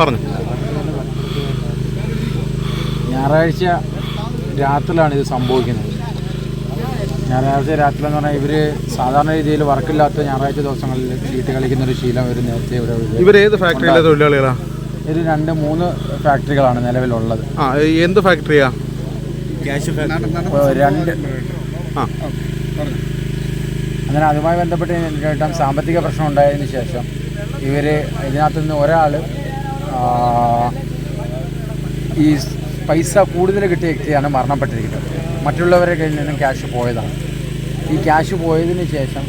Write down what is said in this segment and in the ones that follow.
പറഞ്ഞു. ഞായറാഴ്ച രാത്രിയിലാണ് ഇത് സംഭവിക്കുന്നത്. ഞായറാഴ്ച രാത്രി എന്ന് പറഞ്ഞാൽ ഇവർ സാധാരണ രീതിയിൽ വർക്കില്ലാത്ത ഞായറാഴ്ച ദിവസങ്ങളിൽ ചീട്ട് കളിക്കുന്ന ഒരു ശീലം ഇവർ നേരത്തെ ഇവിടെ. ഇവർ ഏത് ഫാക്ടറിയിലെ തൊഴിലാളികളാണ് ഇത് രണ്ട് മൂന്ന് ഫാക്ടറികളാണ് നിലവിലുള്ളത്. ആ എന്ത് ഫാക്ടറിയാ രണ്ട് ആ. അങ്ങനെ അതുമായി ബന്ധപ്പെട്ട് സാമ്പത്തിക പ്രശ്നം ഉണ്ടായതിനു ശേഷം ഇവർ ഇതിനകത്ത് നിന്ന് ഒരാൾ ഈ പൈസ കൂടുതൽ കിട്ടിയ വ്യക്തിയാണ് മരണപ്പെട്ടിരിക്കുന്നത്. മറ്റുള്ളവരെ കയ്യിൽ നിന്നും ക്യാഷ് പോയതാണ്. ഈ ക്യാഷ് പോയതിന് ശേഷം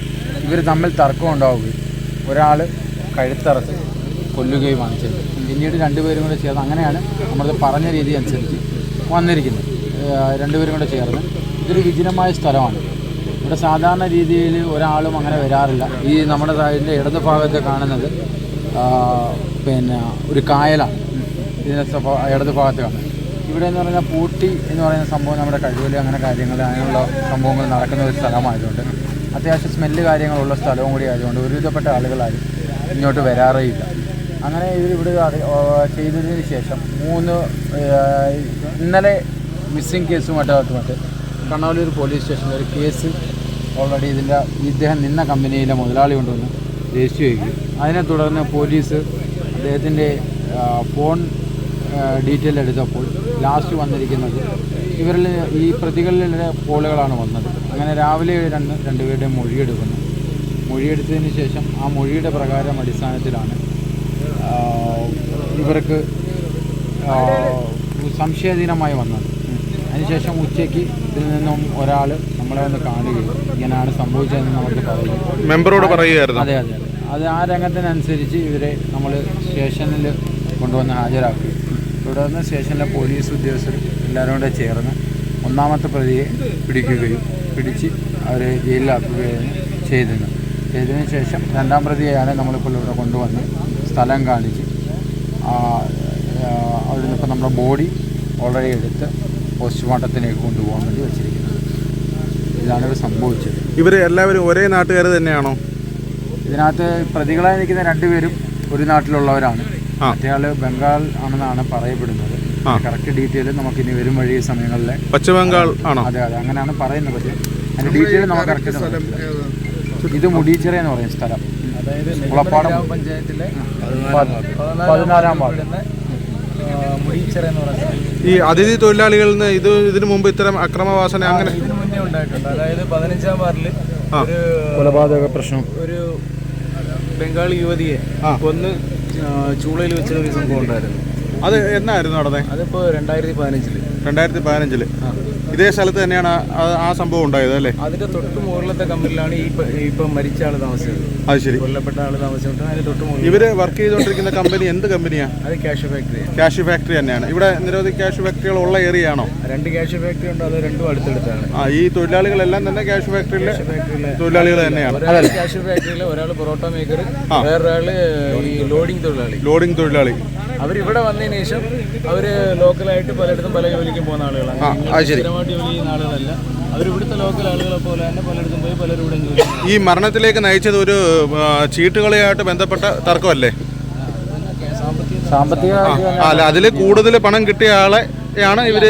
ഇവർ തമ്മിൽ തർക്കം ഉണ്ടാവുകയും ഒരാൾ കഴുത്തറത്ത് കൊല്ലുകയുമാണ് ചെയ്തത്. പിന്നീട് രണ്ടുപേരും കൂടെ ചേർന്ന് അങ്ങനെയാണ് നമ്മൾ പറഞ്ഞ രീതി അനുസരിച്ച് വന്നിരിക്കുന്നത്. രണ്ടുപേരും കൂടെ ചേർന്ന് ഇതൊരു വിജനമായ സ്ഥലമാണ്. ഇവിടെ സാധാരണ രീതിയിൽ ഒരാളും അങ്ങനെ വരാറില്ല. ഈ നമ്മുടെ ഇതിന്റെ ഇടത് ഭാഗത്ത് കാണുന്നത് പിന്നെ ഒരു കായലാണ് ഇതിന്റെ ഇടത് ഭാഗത്ത് കാണുന്നത് ഇവിടെ എന്ന് പറഞ്ഞാൽ പൂട്ടി എന്ന് പറയുന്ന സംഭവം നമ്മുടെ കഴിവിൽ അങ്ങനെ കാര്യങ്ങൾ അങ്ങനെയുള്ള സംഭവങ്ങൾ നടക്കുന്ന ഒരു സ്ഥലമായതുകൊണ്ട് അത്യാവശ്യം സ്മെല്ല് കാര്യങ്ങളുള്ള സ്ഥലവും കൂടി ആയതുകൊണ്ട് ഒരുവിധപ്പെട്ട ആളുകളാരും ഇങ്ങോട്ട് വരാറേ ഇല്ല അങ്ങനെ ഓ, ചെയ്തതിന് ശേഷം മൂന്ന് ഇന്നലെ മിസ്സിംഗ് കേസുമായിട്ട് മറ്റ് കണ്ണൂർ പോലീസ് സ്റ്റേഷനിൽ ഒരു കേസ് ഓൾറെഡി ഇതിന്റെ ഇദ്ദേഹം നിന്ന കമ്പനിയിലെ മുതലാളി കൊണ്ടുവന്ന് രജിസ്റ്റർ ചെയ്യുകയും അതിനെ തുടർന്ന് പോലീസ് അദ്ദേഹത്തിന്റെ ഫോൺ ഡീറ്റെയിൽ എടുത്തപ്പോൾ ലാസ്റ്റ് വന്നിരിക്കുന്നത് ഇവരിൽ ഈ പ്രതികളിലെ കോളുകളാണ് വന്നത്. അങ്ങനെ രാവിലെ രണ്ട് രണ്ടുപേരുടെയും മൊഴിയെടുക്കുന്നു മൊഴിയെടുത്തതിന് ശേഷം ആ മൊഴിയുടെ പ്രകാരം അടിസ്ഥാനത്തിലാണ് ഇവർക്ക് സംശയാധീനമായി വന്നത്. അതിനുശേഷം ഉച്ചയ്ക്ക് ഇതിൽ നിന്നും ഒരാൾ നമ്മളെ ഒന്ന് കാണുകയും ഇങ്ങനെയാണ് സംഭവിച്ചതെന്ന് നമുക്ക് പറയും മെമ്പറോട് പറയുകയായിരുന്നു. അതെ അതെ അതെ. അത് ആ രംഗത്തിനനുസരിച്ച് ഇവരെ നമ്മൾ സ്റ്റേഷനിൽ കൊണ്ടുവന്ന് ഹാജരാക്കുകയും. തുടർന്ന് സ്റ്റേഷനിലെ പോലീസ് ഉദ്യോഗസ്ഥർ എല്ലാവരും കൂടെ ചേർന്ന് ഒന്നാമത്തെ പ്രതിയെ പിടിക്കുകയും പിടിച്ച് അവരെ ജയിലിലാക്കുകയും ചെയ്തിരുന്നു. ചെയ്തതിന് ശേഷം രണ്ടാം പ്രതിയെയാണ് നമ്മളിപ്പോൾ ഇവിടെ കൊണ്ടുവന്ന് സ്ഥലം കാണിച്ച് അവിടെ നിന്നിപ്പോൾ നമ്മുടെ ബോഡി ഓൾറെഡി എടുത്ത് പോസ്റ്റ്മോർട്ടത്തിലേക്ക് കൊണ്ടുപോകാൻ വേണ്ടി വെച്ചിരിക്കുന്നത് ഇതാണ് ഇവിടെ സംഭവിച്ചത്. ഇവർ എല്ലാവരും ഒരേ നാട്ടുകാർ തന്നെയാണോ? ഇതിനകത്ത് പ്രതികളായി നിൽക്കുന്ന രണ്ടുപേരും ഒരു നാട്ടിലുള്ളവരാണ്. മറ്റേയാൾ ബംഗാൾ ആണെന്നാണ് പറയപ്പെടുന്നത്. കറക്റ്റ് ഡീറ്റെയിൽ നമുക്ക് ഇനി വരും വഴി സമയങ്ങളിൽ പശ്ചിമബംഗാൾ ആണോ? അതെ അതെ അങ്ങനെയാണ് പറയുന്നത്. പക്ഷേ അതിന്റെ ഡീറ്റെയിൽ നമുക്ക് കറക്റ്റ് ഇത് മുടീച്ചിറ എന്ന് പറയും സ്ഥലം. അതായത് മുളപ്പാടം പഞ്ചായത്തിലെ പതിനാലാം വാർഡ്. മുടീച്ചിറ എന്ന് പറയുന്നത് ഈ അതിഥി തൊഴിലാളികളിൽ നിന്ന് ഇത് ഇതിനു മുമ്പ് ഇത്തരം അക്രമവാസന അങ്ങനെ ഇതിനു മുന്നേ ഉണ്ടായിട്ടുണ്ട്. അതായത് പതിനഞ്ചാം വാർഡിൽ. ഒരു കൊലപാതക പ്രശ്നം. ഒരു ബംഗാളി യുവതിയെ ഒന്ന് ചൂളയിൽ വെച്ച ഒരു സംഭവം ഉണ്ടായിരുന്നു. അത് എന്നായിരുന്നു നടന്നേ? അതിപ്പോ രണ്ടായിരത്തി പതിനഞ്ചിൽ. രണ്ടായിരത്തി പതിനഞ്ചിൽ. ഇതേ സ്ഥലത്ത് തന്നെയാണ് ആ- സംഭവം ഉണ്ടായത് അല്ലേ? അതിന്റെ തൊട്ട് മുകളിലത്തെ കമ്പനിയിലാണ് ഈ ഇപ്പൊ മരിച്ച ആൾ താമസിച്ചത്. അത് ശരി. കൊല്ലപ്പെട്ട ആൾ താമസിച്ചിട്ട് അതിന്റെ തൊട്ട് മുകളിൽ. ഇവർ വർക്ക് ചെയ്തുകൊണ്ടിരിക്കുന്ന കമ്പനി എന്ത് കമ്പനിയാണ് അത് ക്യാഷ് ഫാക്ടറി ക്യാഷ് ഫാക്ടറി തന്നെയാണ്. ഇവിടെ നിരവധി ക്യാഷ് ഫാക്ടറികൾ ഉള്ള ഏരിയ ആണോ? രണ്ട് ക്യാഷ് ഫാക്ടറി ഉണ്ട് അത് രണ്ടും അടുത്തടുത്താണ്. ആ ഈ തൊഴിലാളികളെല്ലാം തന്നെ ക്യാഷ് ഫാക്ടറിയിലെ ഫാക്ടറിയിലെ തൊഴിലാളികൾ തന്നെയാണ്. ക്യാഷ് ഫാക്ടറിയിൽ ഒരാൾ പൊറോട്ട മേക്കർ വേറൊരാൾ ഈ ലോഡിംഗ് തൊഴിലാളി. ലോഡിംഗ് തൊഴിലാളി. അവരിവിടെ വന്നതിന് ശേഷം അവർ ലോക്കലായിട്ട് പലയിടത്തും പല ജോലിക്കും പോകുന്ന ആളുകളാണ്. ആ ശരി. സ്ഥിരമായിട്ട് ജോലി ചെയ്യുന്ന ആളുകളല്ല. അവരിവിടുത്തെ ലോക്കൽ ആളുകളെ പോലെ തന്നെ പലയിടത്തും പോയി പലരും ഇവിടെ ജോലി ഈ മരണത്തിലേക്ക് നയിച്ചത് ഒരു ചീട്ടുകളിയായിട്ട് ബന്ധപ്പെട്ട തർക്കമല്ലേ? സാമ്പത്തിക സാമ്പത്തിക അല്ല അതിൽ കൂടുതൽ പണം കിട്ടിയ ആളെ ആണ് ഇവർ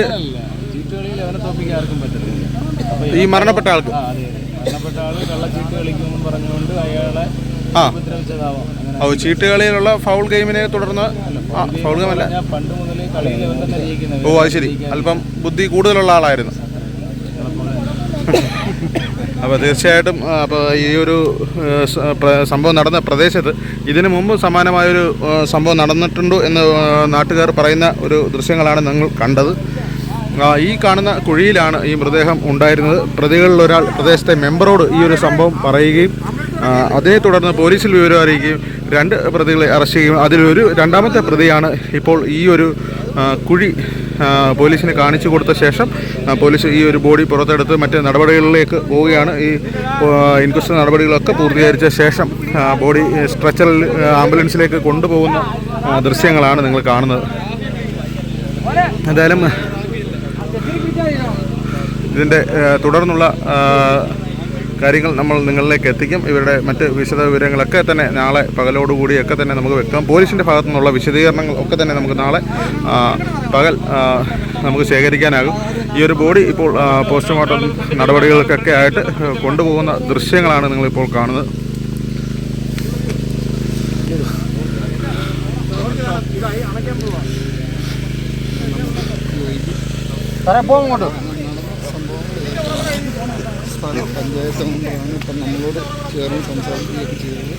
ഈ മരണപ്പെട്ട ആൾക്ക്. മരണപ്പെട്ട ആൾ കള്ളച്ചീട്ട് കളിക്കുമെന്ന് പറഞ്ഞുകൊണ്ട് അയാളെ ഉപദ്രവിച്ചതാവാം. അങ്ങനെ ചീട്ട് കളിയിലുള്ള ഫൗൾ ഗെയിമിനെ തുടർന്ന് ഫൗൾ ഗെയിമല്ല ഓ അത് ശരി. അല്പം ബുദ്ധി കൂടുതലുള്ള ആളായിരുന്നു. അപ്പോൾ തീർച്ചയായിട്ടും അപ്പോൾ ഈ ഒരു സംഭവം നടന്ന പ്രദേശത്ത് ഇതിനു മുമ്പ് സമാനമായൊരു സംഭവം നടന്നിട്ടുണ്ടോ എന്ന് നാട്ടുകാർ പറയുന്ന ഒരു ദൃശ്യങ്ങളാണ് നിങ്ങൾ കണ്ടത്. ഈ കാണുന്ന കുഴിയിലാണ് ഈ മൃതദേഹം ഉണ്ടായിരുന്നത്. പ്രതികളിൽ ഒരാൾ പ്രദേശത്തെ മെമ്പറോട് ഈ ഒരു സംഭവം പറയുകയും അതേ തുടർന്ന് പോലീസിൽ വിവരം അറിയിക്കുകയും രണ്ട് പ്രതികളെ അറസ്റ്റ് ചെയ്യും. അതിലൊരു രണ്ടാമത്തെ പ്രതിയാണ് ഇപ്പോൾ ഈ ഒരു കുഴി പോലീസിന് കാണിച്ചു കൊടുത്ത ശേഷം പോലീസ് ഈ ഒരു ബോഡി പുറത്തെടുത്ത് മറ്റ് നടപടികളിലേക്ക് പോവുകയാണ്. ഈ ഇൻക്വസ്റ്റ് നടപടികളൊക്കെ പൂർത്തീകരിച്ച ശേഷം ബോഡി സ്ട്രെച്ചറിൽ ആംബുലൻസിലേക്ക് കൊണ്ടുപോകുന്ന ദൃശ്യങ്ങളാണ് നിങ്ങൾ കാണുന്നത്. എന്തായാലും ഇതിന്റെ തുടർന്നുള്ള കാര്യങ്ങൾ നമ്മൾ നിങ്ങളിലേക്ക് എത്തിക്കും. ഇവരുടെ മറ്റ് വിശദ വിവരങ്ങളൊക്കെ തന്നെ നാളെ പകലോടുകൂടിയൊക്കെ തന്നെ നമുക്ക് വെക്കാം പോലീസിന്റെ ഭാഗത്തു നിന്നുള്ള വിശദീകരണങ്ങൾ ഒക്കെ തന്നെ നമുക്ക് നാളെ പകൽ നമുക്ക് ശേഖരിക്കാനാകും. ഈ ഒരു ബോഡി ഇപ്പോൾ പോസ്റ്റ്മോർട്ടം നടപടികൾക്കൊക്കെ ആയിട്ട് കൊണ്ടുപോകുന്ന ദൃശ്യങ്ങളാണ് നിങ്ങളിപ്പോൾ കാണുന്നത്. സാറേ പോകും ഇങ്ങോട്ട് സ്ഥലം പഞ്ചായത്ത് മെമ്പറാണ് ഇപ്പം നമ്മളോട് ചേർന്ന് സംസാരിക്കുകയൊക്കെ ചെയ്തത്.